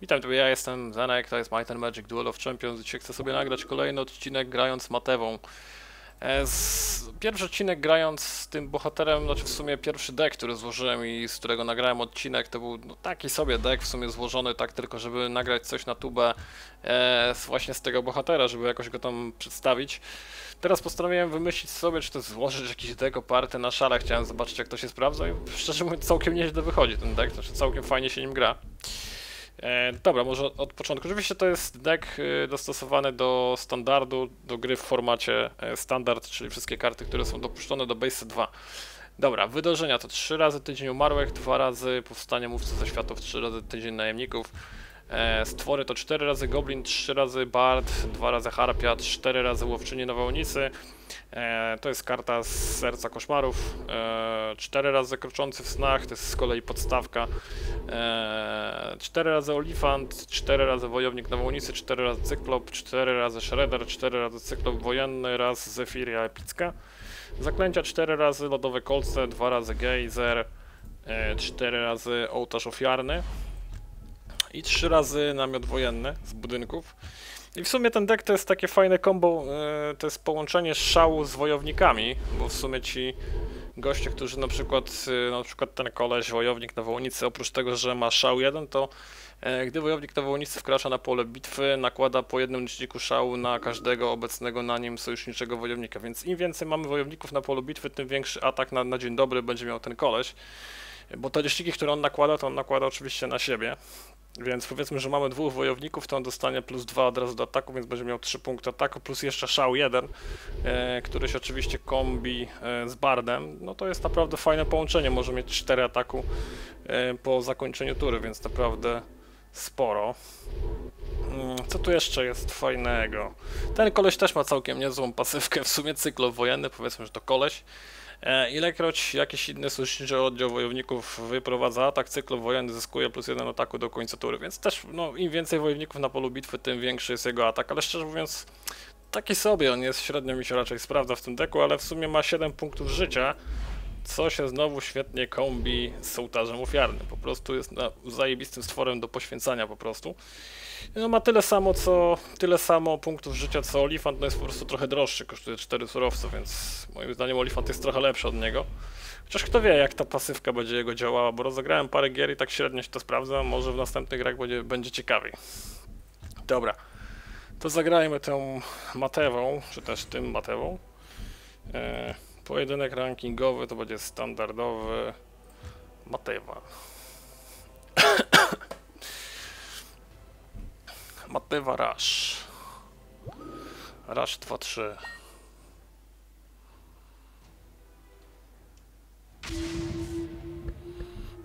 Witam Ciebie, ja jestem Zenek, to jest Might and Magic Duel of Champions. Dzisiaj chcę sobie nagrać kolejny odcinek grając Matewą. E, z... Pierwszy odcinek grając z tym bohaterem, znaczy w sumie pierwszy deck, który złożyłem i z którego nagrałem odcinek, to był no, taki sobie deck w sumie złożony tak tylko, żeby nagrać coś na tubę e, właśnie z tego bohatera, żeby jakoś go tam przedstawić. Teraz postanowiłem wymyślić sobie, czy to złożyć jakiś deck oparty na szale, chciałem zobaczyć jak to się sprawdza i szczerze mówiąc całkiem nieźle wychodzi ten deck, znaczy całkiem fajnie się nim gra. E, dobra, może od początku. Oczywiście to jest deck y, dostosowany do standardu, do gry w formacie e, standard, czyli wszystkie karty, które są dopuszczone do base 2. Dobra, wydarzenia to 3 razy tydzień umarłych, 2 razy powstanie mówcy ze światów, 3 razy tydzień najemników. E, stwory to 4 razy goblin, 3 razy bard, 2 razy harpia, 4 razy łowczyni nawałnicy. E, to jest karta z serca koszmarów. E, 4 razy kroczący w snach, to jest z kolei podstawka. E, 4 razy olifant, 4 razy wojownik nawałnicy, 4 razy cyklop, 4 razy shredder, 4 razy cyklop wojenny, raz zefiria epicka. Zaklęcia 4 razy lodowe kolce, 2 razy gejzer, 4 razy ołtarz ofiarny i 3 razy namiot wojenny z budynków. I w sumie ten deck to jest takie fajne combo, e, to jest połączenie szału z wojownikami, bo w sumie ci goście, którzy na przykład, e, na przykład ten koleś, wojownik na wołnicy, oprócz tego, że ma szał jeden, to e, gdy wojownik na wołnicy wkracza na pole bitwy, nakłada po jednym liczniku szału na każdego obecnego na nim sojuszniczego wojownika, więc im więcej mamy wojowników na polu bitwy, tym większy atak na, na dzień dobry będzie miał ten koleś. Bo te liczniki, które on nakłada, to on nakłada oczywiście na siebie. Więc powiedzmy, że mamy dwóch wojowników, to on dostanie plus dwa od razu do ataku, więc będzie miał trzy punkty ataku, plus jeszcze szał jeden, e, który się oczywiście kombi e, z bardem. No to jest naprawdę fajne połączenie, może mieć cztery ataku e, po zakończeniu tury, więc naprawdę sporo. Mm, Co tu jeszcze jest fajnego? Ten koleś też ma całkiem niezłą pasywkę, w sumie cyklo wojenny, powiedzmy, że to koleś. E, Ilekroć jakiś inny sojuszniczy oddział wojowników wyprowadza atak, cykl wojenny zyskuje plus jeden ataku do końca tury, więc też no, im więcej wojowników na polu bitwy, tym większy jest jego atak, ale szczerze mówiąc taki sobie, on jest średnio mi się raczej sprawdza w tym deku, ale w sumie ma 7 punktów życia, co się znowu świetnie kombi z ołtarzem ofiarnym, po prostu jest na, zajebistym stworem do poświęcania po prostu. No ma tyle samo co tyle samo punktów życia co Olifant, no jest po prostu trochę droższy, kosztuje 4 surowce, więc moim zdaniem Olifant jest trochę lepszy od niego. Chociaż kto wie jak ta pasywka będzie jego działała, bo rozegrałem parę gier i tak średnio się to sprawdza, może w następnych grach będzie, będzie ciekawiej. Dobra, to zagrajmy tą Matewą, czy też tym Matewą. E, pojedynek rankingowy to będzie standardowy Matewa. Matewa Rush. Rush 2-3.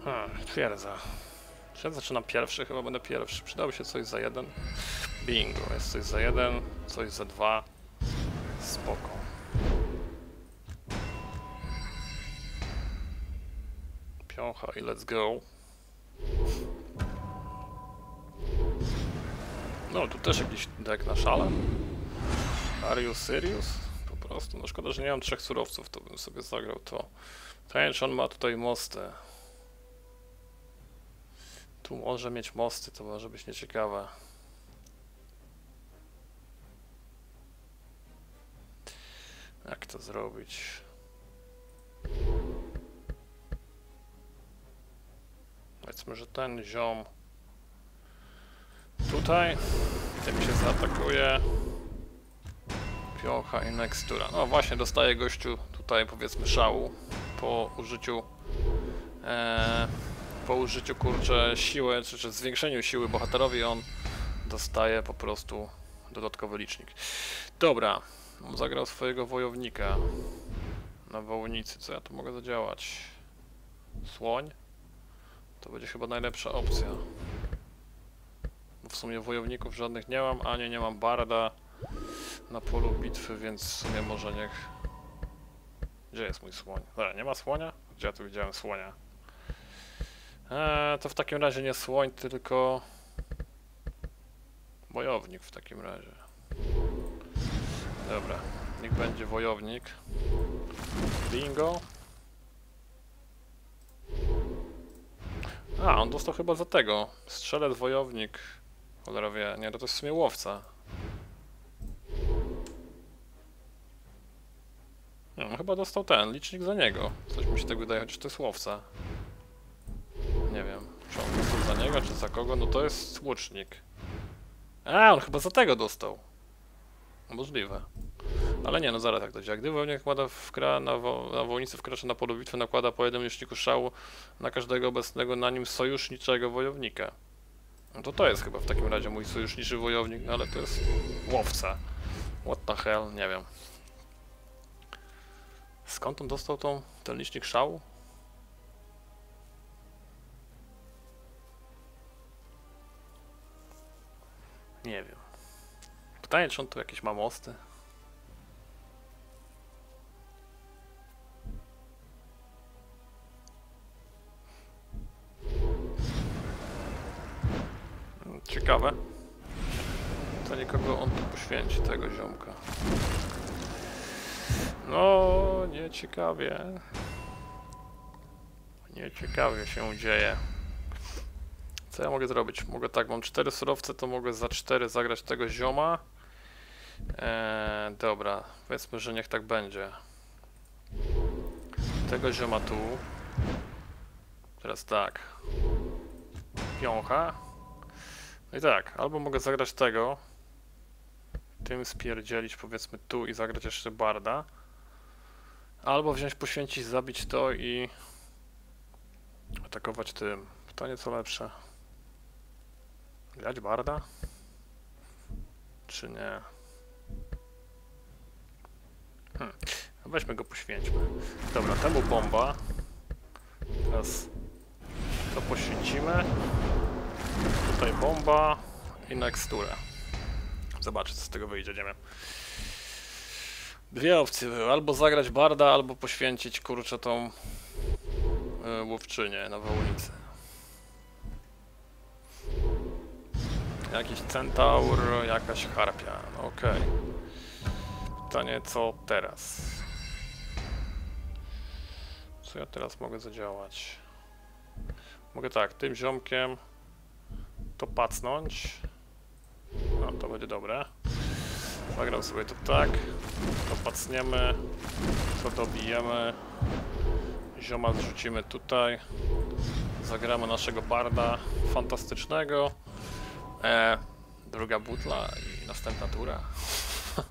Hmm, twierdza. Czy ja zaczynam pierwszy? Chyba będę pierwszy. Przydałoby się coś za jeden. Bingo, jest coś za jeden, coś za dwa. Spoko. Piącha i let's go. No, tu też jakiś deck na szale. Are you serious? Po prostu, no szkoda, że nie mam trzech surowców, to bym sobie zagrał to. Tension ma tutaj mosty. Tu może mieć mosty, to może być nieciekawe. Jak to zrobić? Powiedzmy, że ten ziom tutaj tym się zaatakuje piocha i nextura. No właśnie, dostaje gościu tutaj powiedzmy szału po użyciu e, po użyciu kurczę siły, czy, czy zwiększeniu siły bohaterowi on dostaje po prostu dodatkowy licznik. Dobra, zagrał swojego wojownika na wołnicy. Co ja tu mogę zadziałać? Słoń? To będzie chyba najlepsza opcja. W sumie wojowników żadnych nie mam, ani nie mam barda na polu bitwy, więc w sumie może niech... Gdzie jest mój słoń? Dobra, nie ma słonia? Gdzie ja tu widziałem słonia? Eee, to w takim razie nie słoń, tylko... Wojownik w takim razie. Dobra, niech będzie wojownik. Bingo. A, on dostał chyba za tego. Strzelec, wojownik. Cholera wie. Nie, to, to jest w sumie łowca. On chyba dostał ten, licznik za niego. Coś mi się tak wydaje, chociaż to jest łowca. Nie wiem, czy on dostał za niego, czy za kogo. No to jest łucznik. A, on chyba za tego dostał. Możliwe. Ale nie, no zaraz jak to działa. Gdy wojownik nakłada wkra na, wo na wojownicę wkracza na polu bitwy, nakłada po jednym liczniku szału na każdego obecnego na nim sojuszniczego wojownika. No to to jest chyba w takim razie mój sojuszniczy wojownik, no ale to jest łowca. What the hell, nie wiem. Skąd on dostał tą, ten licznik szału? Nie wiem. Pytanie, czy on tu jakieś ma mosty? Ciekawe. To nikogo on tu poświęci, tego ziomka. No, nieciekawie. Nieciekawie się dzieje. Co ja mogę zrobić? Mogę tak, mam cztery surowce, to mogę za cztery zagrać tego zioma. Eee, dobra, powiedzmy, że niech tak będzie. Tego zioma tu. Teraz tak. Piącha. I tak, albo mogę zagrać tego. Tym spierdzielić powiedzmy tu i zagrać jeszcze barda. Albo wziąć, poświęcić, zabić to i atakować tym. Pytanie co lepsze. Grać barda? Czy nie? Hmm. Weźmy go, poświęćmy. Dobra, temu bomba. Teraz to poświęcimy. Tutaj bomba i nexturę. Zobaczę, co z tego wyjdzie, nie wiem. Dwie opcje były, albo zagrać barda, albo poświęcić, kurczę, tą y, łowczynię na wołnicy. Jakiś centaur, jakaś harpia, okej. Pytanie, co teraz? Co ja teraz mogę zadziałać? Mogę tak, tym ziomkiem to pacnąć. No, to będzie dobre. Zagram sobie to tak. To pacniemy. To dobijemy. Zioma zrzucimy tutaj. Zagramy naszego barda fantastycznego. E, druga butla i następna tura.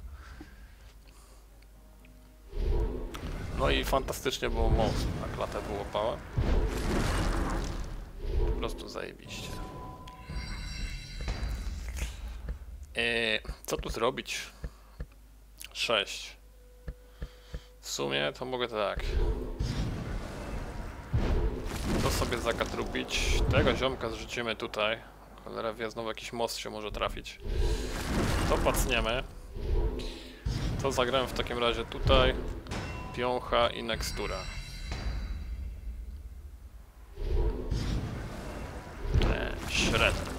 No i fantastycznie było most. Na klatę wyłapałem. Po prostu zajebiście. Eee, co tu zrobić? 6. W sumie to mogę tak. To sobie zakatrupić. Tego ziomka zrzucimy tutaj. Cholera wie, znowu jakiś most się może trafić. To pacniemy. To zagrałem w takim razie tutaj. Piącha i nextura. Eee, Shredder.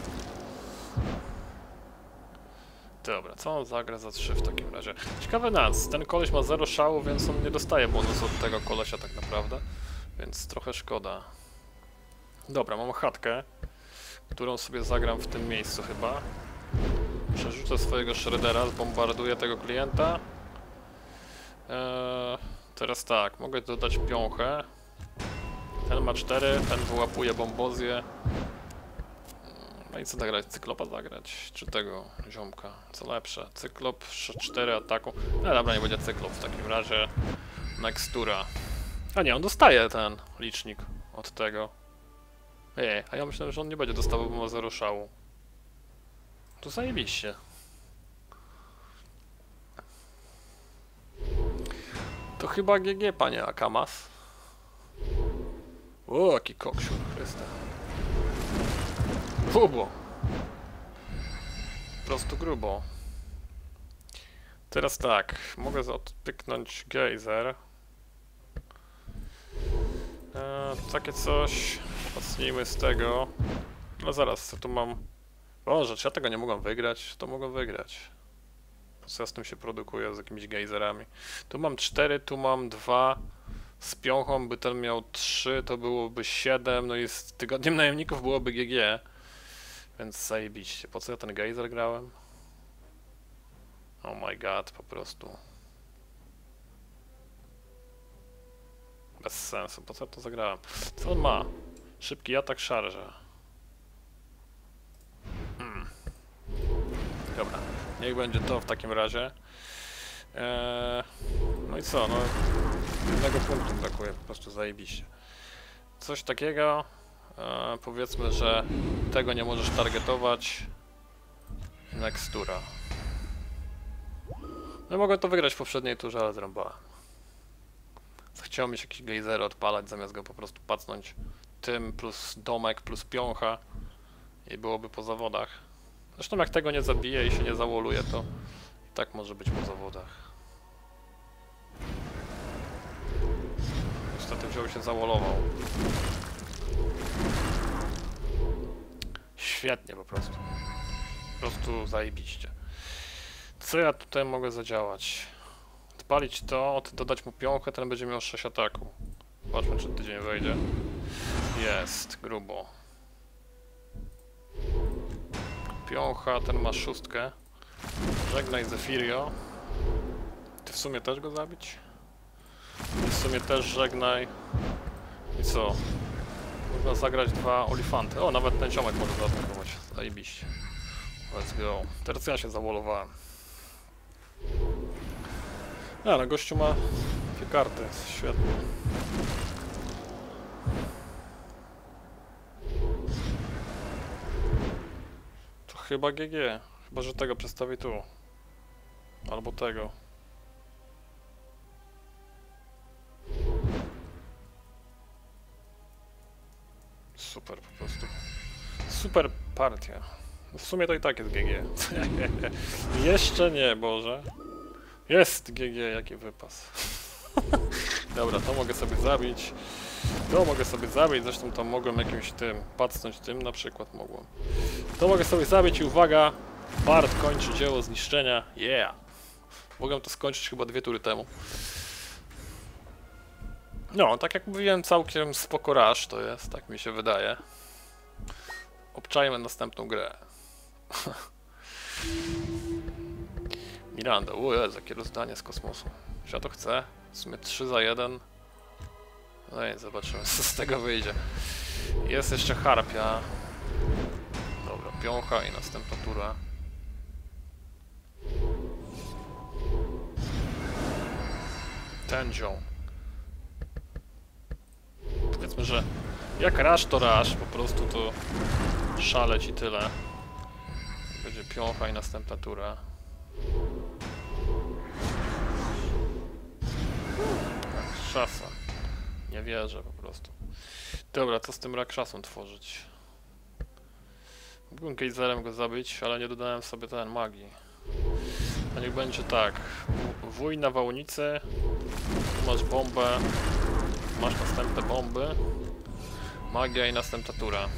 Dobra, co on zagra za 3 w takim razie? Ciekawe nas, ten koleś ma 0 szału, więc on nie dostaje bonusu od tego kolesia tak naprawdę. Więc trochę szkoda. Dobra, mam chatkę, którą sobie zagram w tym miejscu chyba. Przerzucę swojego shreddera, zbombarduję tego klienta. Eee, teraz tak, mogę dodać piąchę. Ten ma 4, ten wyłapuje bombozję. No i co zagrać? Cyklopa zagrać? Czy tego ziomka? Co lepsze? Cyklop, 4 ataku. No dobra, nie będzie cyklop w takim razie. Nextura. A nie, on dostaje ten licznik od tego. Ej, a ja myślałem, że on nie będzie dostawał, bo ma 0 szału. To zajebiście. To chyba GG, panie Akamas. O, jaki koksiur, Chryste. Grubo. Po prostu grubo. Teraz tak, mogę odpyknąć gejzer. Eee, takie coś. Zacznijmy z tego. No zaraz, co tu mam? Boże, czy ja tego nie mogę wygrać? To mogę wygrać. Co ja z tym się produkuję z jakimiś gejzerami? Tu mam 4, tu mam 2. Z piąchą by ten miał 3, to byłoby 7, no i z tygodniem najemników byłoby GG. Więc zajebiście. Po co ja ten gejzer grałem? Oh my god, po prostu. Bez sensu, po co ja to zagrałem? Co on ma? Szybki atak szarże. Hmm. Dobra, niech będzie to w takim razie. Eee, no i co, no jednego punktu brakuje, po prostu zajebiście. Coś takiego, e, powiedzmy, że tego nie możesz targetować. Nextura. No mogłem to wygrać w poprzedniej turze, ale zrąbałem. Chciał mieć jakiś gejzer odpalać, zamiast go po prostu pacnąć tym plus domek plus piącha i byłoby po zawodach. Zresztą jak tego nie zabije i się nie załoluje, to i tak może być po zawodach. Niestety wziął się załolował. Świetnie po prostu. Po prostu zajebiście. Co ja tutaj mogę zadziałać? Odpalić to, od- dodać mu piąchę, ten będzie miał 6 ataku. Zobaczmy czy tydzień wejdzie. Jest, grubo. Piącha, ten ma szóstkę. Żegnaj Zefirio. Ty w sumie też go zabić? Ty w sumie też żegnaj. I co? Można zagrać dwa olifanty. O, nawet ten ziomek może zaatakować. Zajebiście. Let's go. Teraz ja się zawolowałem. A, no gościu ma dwie karty. Świetnie. To chyba GG. Chyba, że tego przedstawi tu. Albo tego. Super po prostu. Super partia. W sumie to i tak jest GG. Jeszcze nie, Boże. Jest GG, jaki wypas. Dobra, to mogę sobie zabić. To mogę sobie zabić, zresztą to mogłem jakimś tym, pacnąć tym na przykład mogłem. To mogę sobie zabić i uwaga, Bart kończy dzieło zniszczenia, yeah! Mogłem to skończyć chyba dwie tury temu. No, tak jak mówiłem, całkiem spoko rush to jest, tak mi się wydaje. Obczajmy następną grę. Miranda, o jest, jakie rozdanie z kosmosu. Ja to chcę? W sumie 3 za 1. No i zobaczymy, co z tego wyjdzie. Jest jeszcze harpia. Dobra, piącha i następna tura. Ziom. Powiedzmy, że jak rasz to rasz, po prostu to szaleć i tyle. Będzie piącha i następna tura. Szasa. Nie wierzę po prostu. Dobra, co z tym rakszasą tworzyć? Mógłbym gejzerem go zabić, ale nie dodałem sobie ten magii. A niech będzie tak. Wuj na wałnicy. Masz bombę. Masz następne bomby. Magia i następna tura.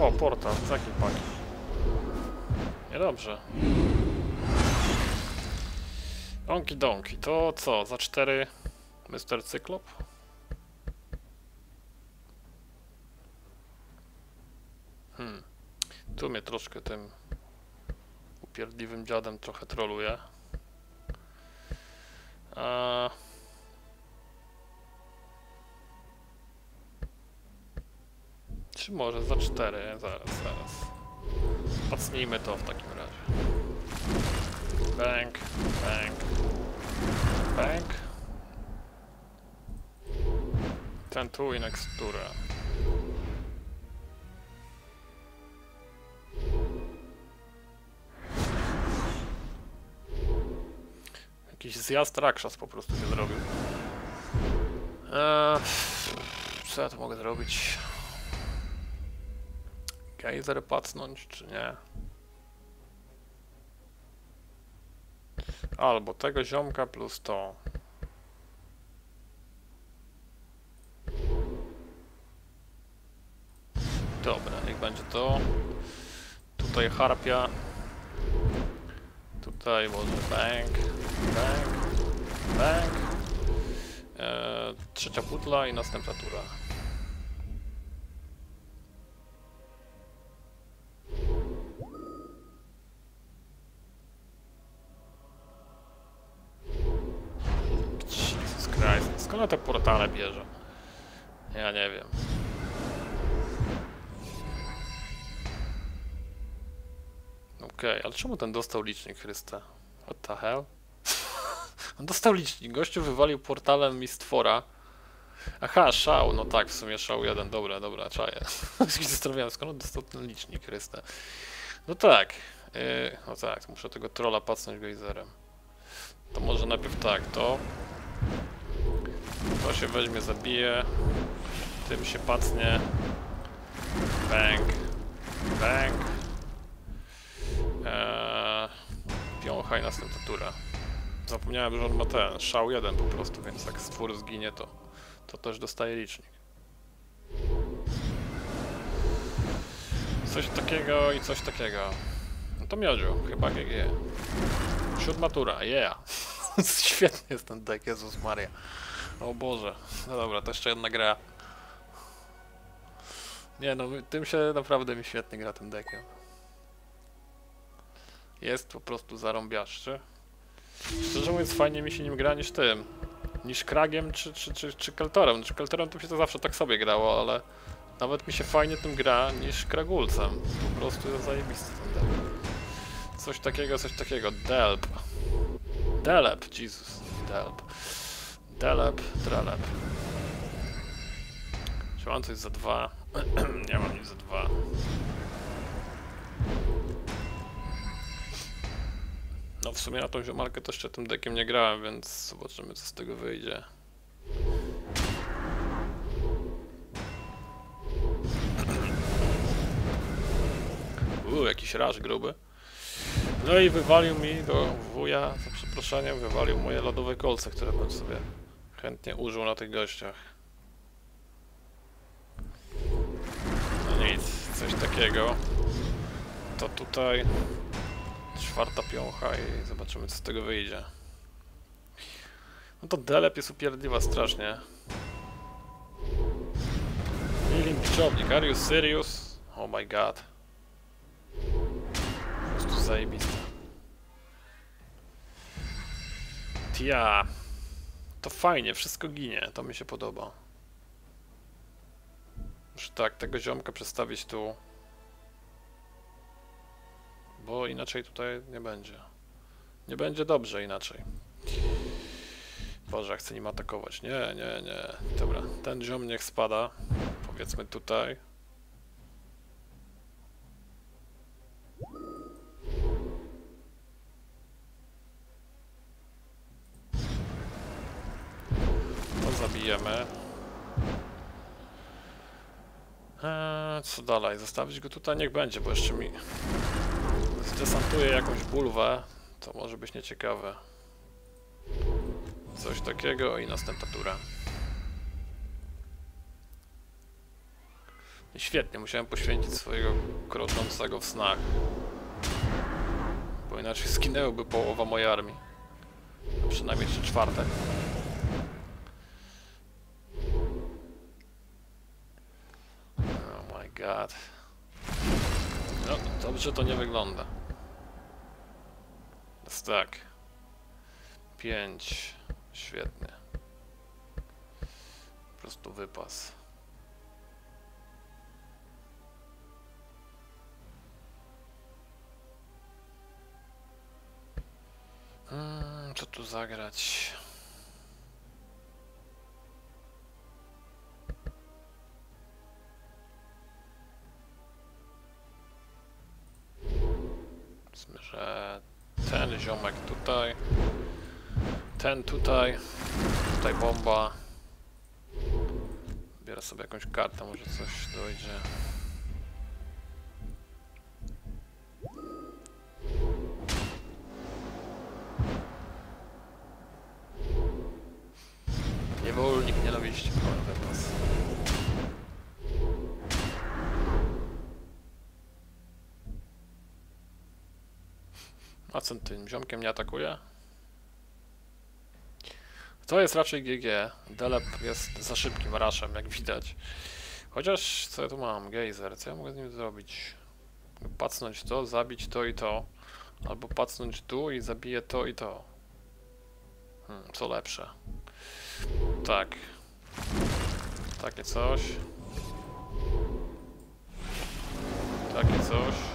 O, portal, jakiej paki? Niedobrze. Donki donki, to co, za cztery Mr. Cyklop? Hmm, tu mnie troszkę tym upierdliwym dziadem trochę troluje. A... Czy może za cztery? Zaraz, zaraz. Pacnijmy to w takim razie. Bank, bank, bank. Ten tu i nextura. Jakiś zjazd rakszas po prostu się zrobił. Eee, co ja tu mogę zrobić? Gejzer pacnąć, czy nie? Albo tego ziomka plus to. Dobra, niech będzie to. Tutaj harpia. Tutaj może bank. Bang. Bang. E, trzecia putla i następna tura. Jesus Christ, skąd te portale bierze? Ja nie wiem. Okej, ale czemu ten dostał licznik Chrysta? What the hell? On dostał licznik, gościu wywalił portalem mi stwora. Aha, szał, no tak, w sumie szał jeden, dobra, dobra, czaję. zastanawiałem, skąd on dostał ten licznik Chrysta. No tak, yy, no tak, muszę tego trolla pacnąć gejzerem. To może najpierw tak, to... To się weźmie, zabije. Tym się pacnie. Bang. Bang. Eee, i następna tura. Zapomniałem, że on ma ten, szał jeden po prostu, więc jak stwór zginie, to, to też dostaje licznik. Coś takiego i coś takiego. No to miodziu, chyba GG. Siódma tura, yeah. Świetnie jest ten deck, Jezus Maria. O Boże. No dobra, to jeszcze jedna gra. Nie no, tym się naprawdę mi świetnie gra tym deckiem. Jest po prostu zarąbiaszczy. Szczerze mówiąc, fajnie mi się nim gra niż tym. Niż Kragiem czy, czy, czy, czy Keltorem. Czy Keltorem to mi się to zawsze tak sobie grało, ale nawet mi się fajnie tym gra niż Kragulcem. Po prostu jest zajebisty ten. Coś takiego, coś takiego. Delp. Delep, Jesus. Delp. Delep, drelep. Czy mam coś za dwa? nie mam nic za dwa. No w sumie na tą ziomalkę to jeszcze tym dekiem nie grałem, więc zobaczymy co z tego wyjdzie. Uuu, jakiś raż gruby. No i wywalił mi do wuja, za przeproszeniem, wywalił moje lodowe kolce, które bym sobie chętnie użył na tych gościach. No nic, coś takiego. To tutaj czwarta piącha i zobaczymy co z tego wyjdzie. No to delep jest upierdliwa strasznie. Healing biczownik, are you serious? Oh my god. Po prostu zajebiste. Tia. To fajnie, wszystko ginie, to mi się podoba. Muszę tak, tego ziomka przestawić tu. Bo inaczej tutaj nie będzie. Nie będzie dobrze inaczej. Boże, chcę nim atakować. Nie, nie, nie. Dobra, ten ziom niech spada. Powiedzmy tutaj. To zabijemy. Eee, co dalej? Zostawić go tutaj? Niech będzie, bo jeszcze mi zdesantuje jakąś bulwę. To może być nieciekawe. Coś takiego i następna tura. Świetnie, musiałem poświęcić swojego kroczącego w snach. Bo inaczej zginęłoby połowa mojej armii. A przynajmniej trzy czwarte. Oh my god. No, dobrze to nie wygląda. Jest tak. Pięć. Świetnie. Po prostu wypas. Hmm, co tu zagrać? Ziomek tutaj, ten tutaj, tutaj bomba. Bierę sobie jakąś kartę, może coś dojdzie. Niewolnik nienawiści, pełen wypas. A co tym ziomkiem nie atakuje? To jest raczej GG. Delep jest za szybkim raszem, jak widać. Chociaż, co ja tu mam? Gejzer, co ja mogę z nim zrobić? Pacnąć to, zabić to i to. Albo pacnąć tu i zabiję to i to. Hmm, co lepsze? Tak. Takie coś. Takie coś.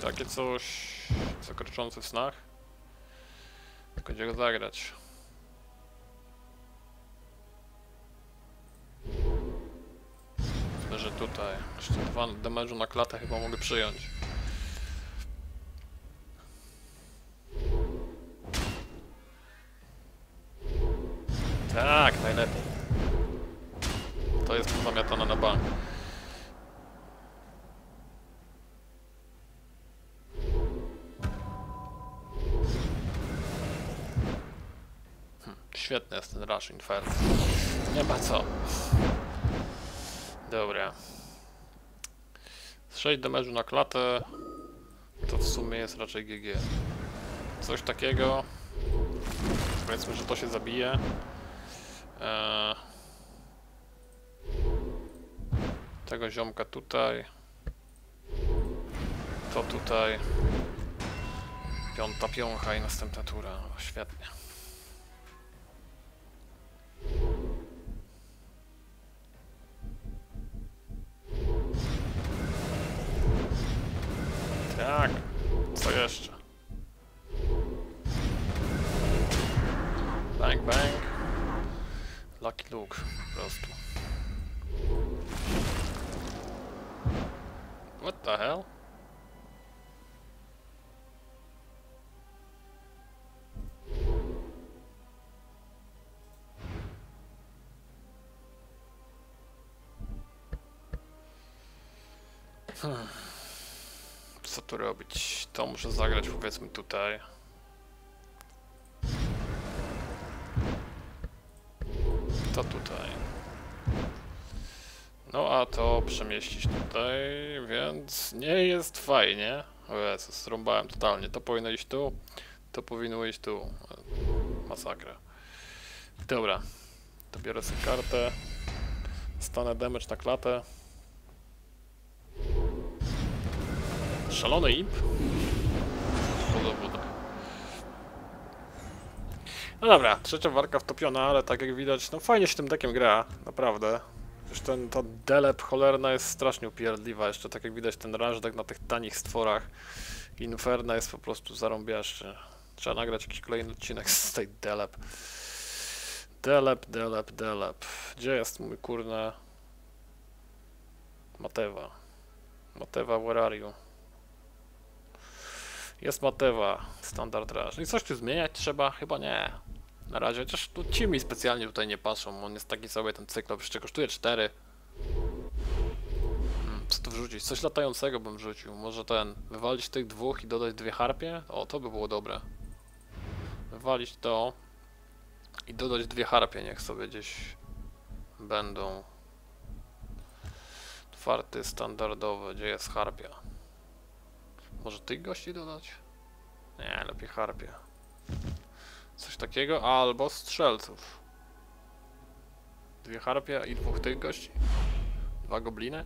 Takie coś. Zakroczący w snach. Tylko gdzie go zagrać? Myślę, że tutaj. Jeszcze dwa damage'u na klatę chyba mogę przyjąć. Tak, najlepiej. To jest zamiatane na bank. Świetny jest ten Rush Inferno. Nie ma co. Dobra. Z 6 damage'u na klatę to w sumie jest raczej GG. Coś takiego. Powiedzmy, że to się zabije. Eee, tego ziomka tutaj. To tutaj. Piąta piącha i następna tura. Świetnie. Hmm. Co tu robić? To muszę zagrać powiedzmy tutaj. To tutaj. No a to przemieścić tutaj, więc nie jest fajnie. Jezu, zrąbałem totalnie. To powinno iść tu, to powinno iść tu. Masakra. Dobra, to sobie kartę. Stanę damage na klatę. Szalony imp? Podobno. No dobra, trzecia walka wtopiona, ale tak jak widać, no fajnie się tym dekiem gra, naprawdę. Już ten, ta delep cholerna jest strasznie upierdliwa, jeszcze tak jak widać ten rażdek na tych tanich stworach. Inferna jest po prostu zarąbiaszczy. Trzeba nagrać jakiś kolejny odcinek z tej delep. Delep, delep, delep. Gdzie jest mój kurna... Matewa. Matewa, where are you? Jest Matewa, standard rush. I coś tu zmieniać trzeba? Chyba nie. Na razie, chociaż tu ci mi specjalnie tutaj nie patrzą. On jest taki sobie ten cykl, jeszcze kosztuje 4. Hmm, co tu wrzucić? Coś latającego bym wrzucił. Może ten, wywalić tych dwóch i dodać dwie harpie? O, to by było dobre. Wywalić to i dodać dwie harpie, niech sobie gdzieś będą. Czwarty, standardowy, gdzie jest harpia? Może tych gości dodać? Nie, lepiej harpie. Coś takiego, albo strzelców. Dwie harpie i dwóch tych gości. Dwa gobliny.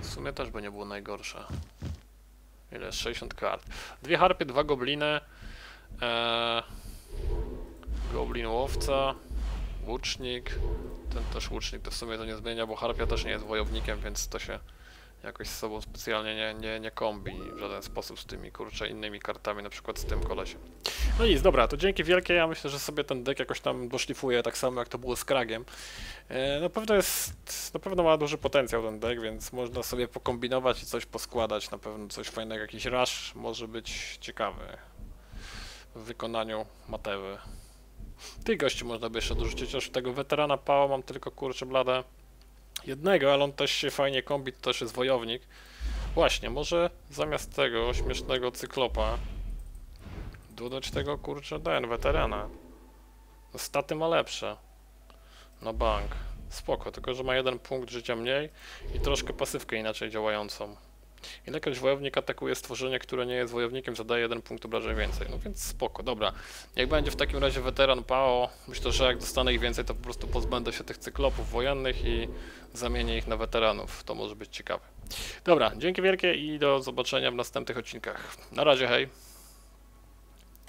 W sumie też by nie było najgorsze. Ile jest 60 kart. Dwie harpie, dwa gobliny. Eee, goblin łowca. Łucznik. Ten też łucznik to w sumie to nie zmienia, bo harpia też nie jest wojownikiem, więc to się jakoś z sobą specjalnie nie, nie, nie kombi w żaden sposób z tymi kurczę innymi kartami, na przykład z tym kolesiem. No nic, dobra, to dzięki wielkie, ja myślę, że sobie ten deck jakoś tam doszlifuję, tak samo jak to było z Kragiem. E, na pewno jest, na pewno ma duży potencjał ten deck, więc można sobie pokombinować i coś poskładać, na pewno coś fajnego, jakiś rush może być ciekawy w wykonaniu Matewy. Tych gości można by jeszcze dorzucić, chociaż tego weterana Pała mam tylko kurczę blade jednego, ale on też się fajnie kombi, to też jest wojownik. Właśnie, może zamiast tego śmiesznego cyklopa dodać tego kurczę ten weterana. No, Staty ma lepsze. Na bank. Spoko, tylko że ma jeden punkt życia mniej i troszkę pasywkę inaczej działającą. Ilekroć wojownik atakuje stworzenie, które nie jest wojownikiem, zadaje jeden punkt obrażeń więcej. No więc spoko, dobra. Jak będzie w takim razie weteran PAO, myślę, że jak dostanę ich więcej, to po prostu pozbędę się tych cyklopów wojennych i zamienię ich na weteranów. To może być ciekawe. Dobra, dzięki wielkie i do zobaczenia w następnych odcinkach. Na razie, hej!